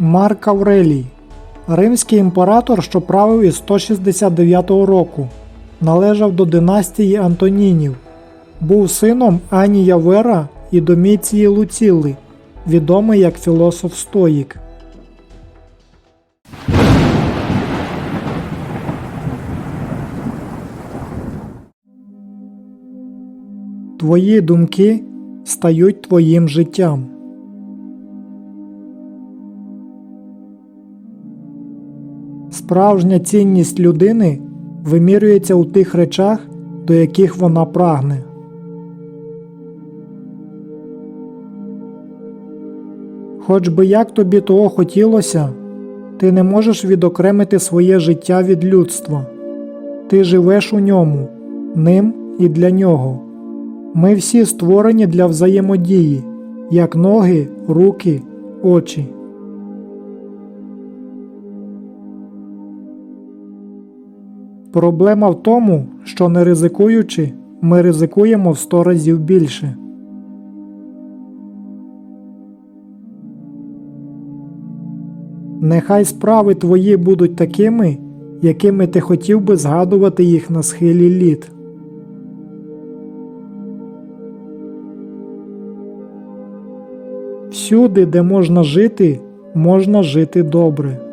Марк Аврелій, римський імператор, що правив із 169 року, належав до династії Антонінів, був сином Анія Вера і Доміції Луцілли, відомий як філософ Стоїк. Твої думки стають твоїм життям. Справжня цінність людини вимірюється у тих речах, до яких вона прагне. Хоч би як тобі того хотілося, ти не можеш відокремити своє життя від людства. Ти живеш у ньому, ним і для нього. Ми всі створені для взаємодії, як ноги, руки, очі. Проблема в тому, що не ризикуючи, ми ризикуємо в сто разів більше. Нехай справи твої будуть такими, якими ти хотів би згадувати їх на схилі літ. Всюди, де можна жити, можна жити добре.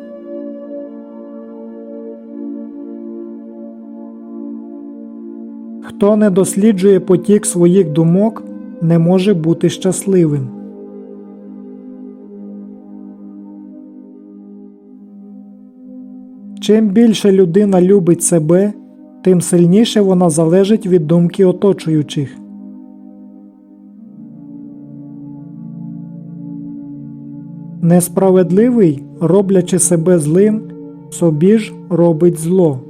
Хто не досліджує потік своїх думок, не може бути щасливим. Чим більше людина любить себе, тим сильніше вона залежить від думки оточуючих. Несправедливий, роблячи себе злим, собі ж робить зло.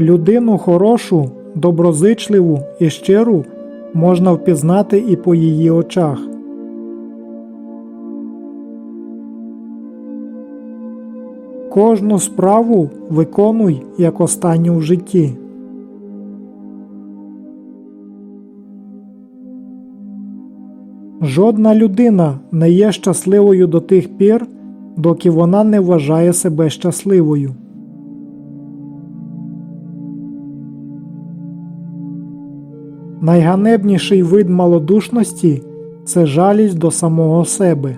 Людину хорошу, доброзичливу і щиру можна впізнати і по її очах. Кожну справу виконуй як останню в житті. Жодна людина не є щасливою до тих пір, доки вона не вважає себе щасливою. Найганебніший вид малодушності це жалість до самого себе.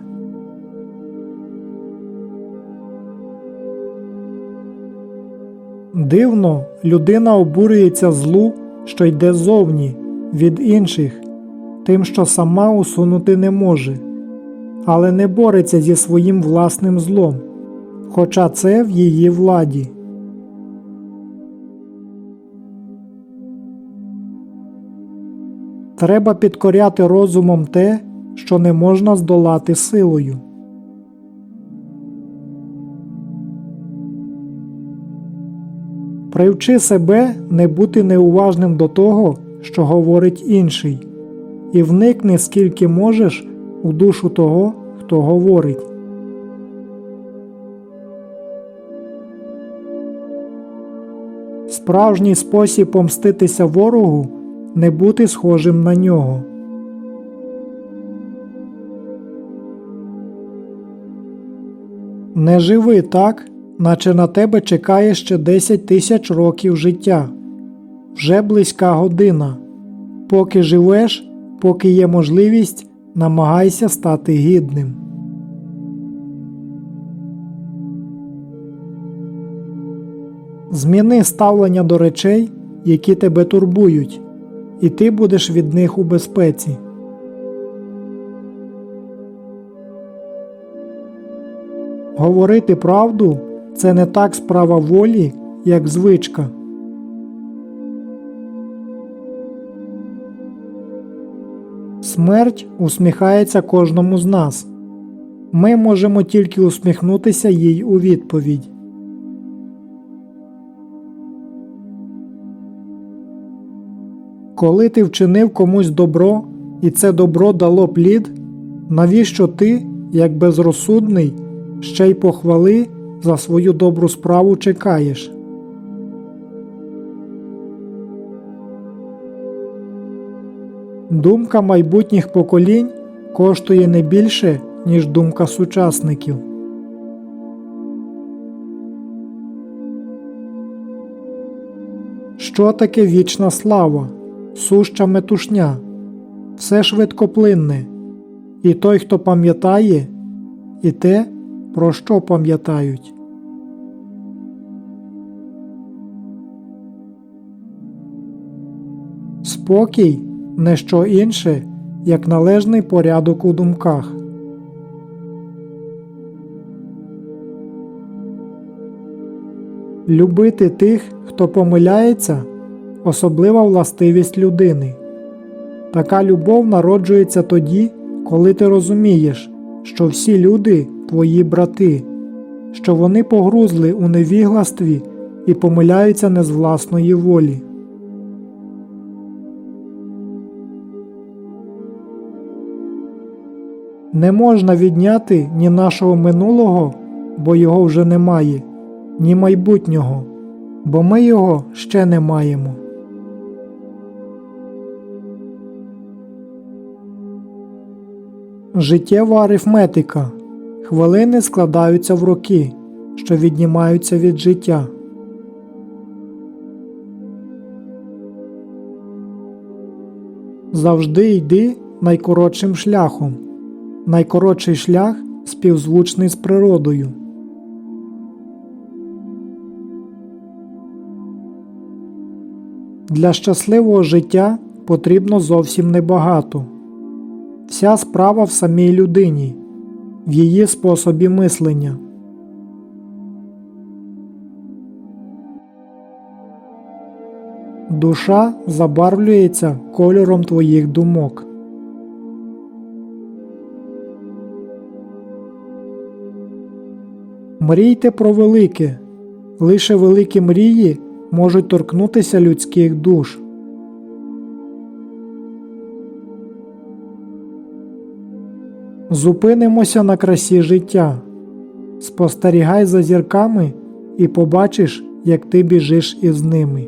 Дивно, людина обурюється злу, що йде ззовні, від інших, тим, що сама усунути не може, але не бореться зі своїм власним злом, хоча це в її владі. Треба підкоряти розумом те, що не можна здолати силою. Привчи себе не бути неуважним до того, що говорить інший, і вникни скільки можеш у душу того, хто говорить. Справжній спосіб помститися ворогу не бути схожим на нього. Не живи так, наче на тебе чекає ще 10 тисяч років життя. Вже близька година. Поки живеш, поки є можливість, намагайся стати гідним. Зміни ставлення до речей, які тебе турбують, і ти будеш від них у безпеці. Говорити правду це не так справа волі, як звичка. Смерть усміхається кожному з нас. Ми можемо тільки усміхнутися їй у відповідь. Коли ти вчинив комусь добро, і це добро дало плід, навіщо ти, як безрозсудний, ще й похвали за свою добру справу чекаєш? Думка майбутніх поколінь коштує не більше, ніж думка сучасників. Що таке вічна слава, суща метушня? Все швидкоплинне, і той, хто пам'ятає, і те, про що пам'ятають. Спокій не що інше, як належний порядок у думках. Любити тих, хто помиляється, особлива властивість людини. Така любов народжується тоді, коли ти розумієш, що всі люди твої брати, що вони погрузли у невігластві і помиляються не з власної волі. Не можна відняти ні нашого минулого, бо його вже немає, ні майбутнього, бо ми його ще не маємо. Життєва арифметика. Хвилини складаються в роки, що віднімаються від життя. Завжди йди найкоротшим шляхом. Найкоротший шлях співзвучний з природою. Для щасливого життя потрібно зовсім небагато. Вся справа в самій людині, в її способі мислення. Душа забарвлюється кольором твоїх думок. Мрійте про велике. Лише великі мрії можуть торкнутися людських душ. Зупинимося на красі життя. Спостерігай за зірками і побачиш, як ти біжиш із ними.